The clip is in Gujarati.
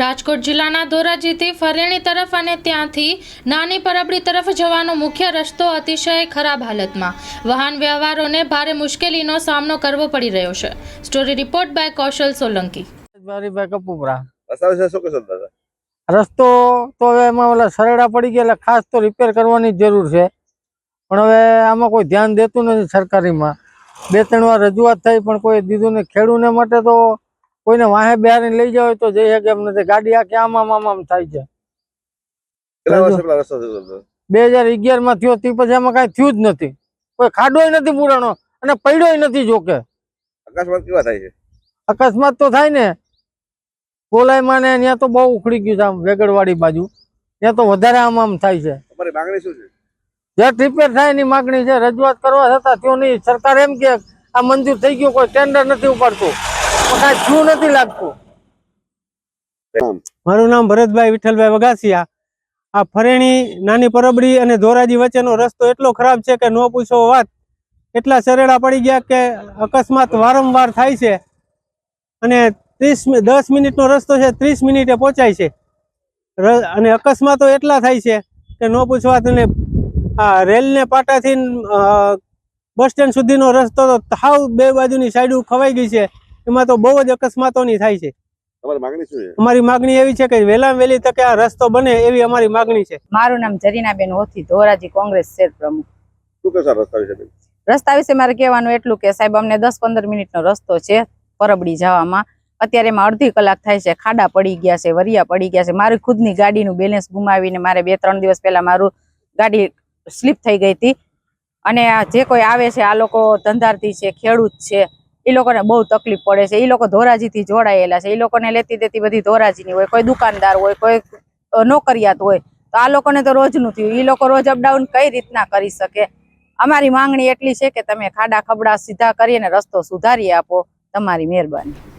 રાજકોટ જિલ્લાના ધોરાજીથી ફરેણી તરફ અને ત્યાંથી નાની પરબડી તરફ જવાનો મુખ્ય રસ્તો અતિશય ખરાબ હાલતમાં. વાહન વ્યવહારોને ભારે મુશ્કેલીનો સામનો કરવો પડી રહ્યો છે. Story report by Kaushal Solanki. રસ્તો તો હવે એમાં ઓલા સરેડા પડી ગયા એટલે ખાસ તો રિપેર કરવાની જરૂર છે. પણ હવે આમાં કોઈ ધ્યાન દેતું નથી સરકારીમાં. બે ત્રણ વાર રજૂઆત થઈ પણ કોઈ દીધું ને ખેડૂને માટે તો કોઈને વાહે બિહારી લઈ જાવ તો જઈ શકે એમ નથી. ગાડી આખી આમામ આમ થાય છે. બે હજાર અગિયારમાં થયો તે પછી એમાં કઈ થયું જ નથી. કોઈ ખાડોય નથી પુરાણો અને પડ્યોય નથી જોકે. અકસ્માત કેવા થાય છે? અકસ્માત તો થાય ને. ગોલાઈમાં ને ત્યાં તો બહુ ઉખડી ગયું છે આમ વેગડવાડી બાજુ. ત્યાં તો વધારે આમ આમ થાય છે. તમારી માંગણી શું છે? જે રિપેર થાય એની માંગણી છે. રજૂઆત કરવા છતાં થયો નહીં. સરકાર એમ કે આ મંજૂર થઈ ગયું કોઈ ટેન્ડર નથી ઉપાડતું. નથી લાગતું. મારું નામ ભરતભાઈ વિઠ્ઠલભાઈ વગાસિયા આ ફરેણી નાની પરબડી અને ધોરાજી વચ્ચેનો રસ્તો એટલો ખરાબ છે કે ન પૂછો વાત. એટલા સરેડા પડી ગયા કે અકસ્માત વારંવાર થાય છે. અને ત્રીસ દસ મિનિટનો રસ્તો છે ત્રીસ મિનિટે પહોંચાય છે. અને અકસ્માતો એટલા થાય છે કે ન પૂછવા તને આ રેલને પાટાથી બસ સ્ટેન્ડ સુધીનો રસ્તો તો હાવ બે બાજુની સાઈડ ખવાઈ ગઈ છે. એમાં તો બહુ જ અકસ્માતોની થાય છે. તમારી માંગણી શું છે? અમારી માગણી એવી છે કે વહેલા વહેલી તકે આ રસ્તો બને એવી અમારી માગણી છે. મારું નામ જરીનાબેન હોથી ધોરાજી કોંગ્રેસ શેર પ્રમુખ. રસ્તા વિશે રસ્તા વિશે મારે કહેવાનું એટલું કે સાહેબ અમને દસ પંદર મિનિટનો રસ્તો છે પરબડી જવામાં. અત્યારે એમાં અડધી કલાક થાય છે ખાડા પડી ગયા છે વરિયા પડી ગયા છે. મારી ખુદની ગાડીનું બેલેન્સ ગુમાવીને મારે બે ત્રણ દિવસ પહેલા મારું ગાડી સ્લીપ થઈ ગઈ હતી. અને આ જે કોઈ આવે છે આ લોકો ધંધાર્થી છે ખેડૂત છે. એ લોકોને બહુ તકલીફ પડે છે. એ લોકો ધોરાજીથી જોડાયેલા છે. એ લોકોને લેતી દેતી બધી ધોરાજીની હોય, કોઈ દુકાનદાર હોય, કોઈ નોકરિયાત હોય, તો આ લોકોને તો રોજનું થયું. એ લોકો રોજ અપડાઉન કઈ રીતના કરી શકે? અમારી માંગણી એટલી છે કે તમે ખાડા ખબડા સીધા કરીને રસ્તો સુધારી આપો. તમારી મહેરબાની.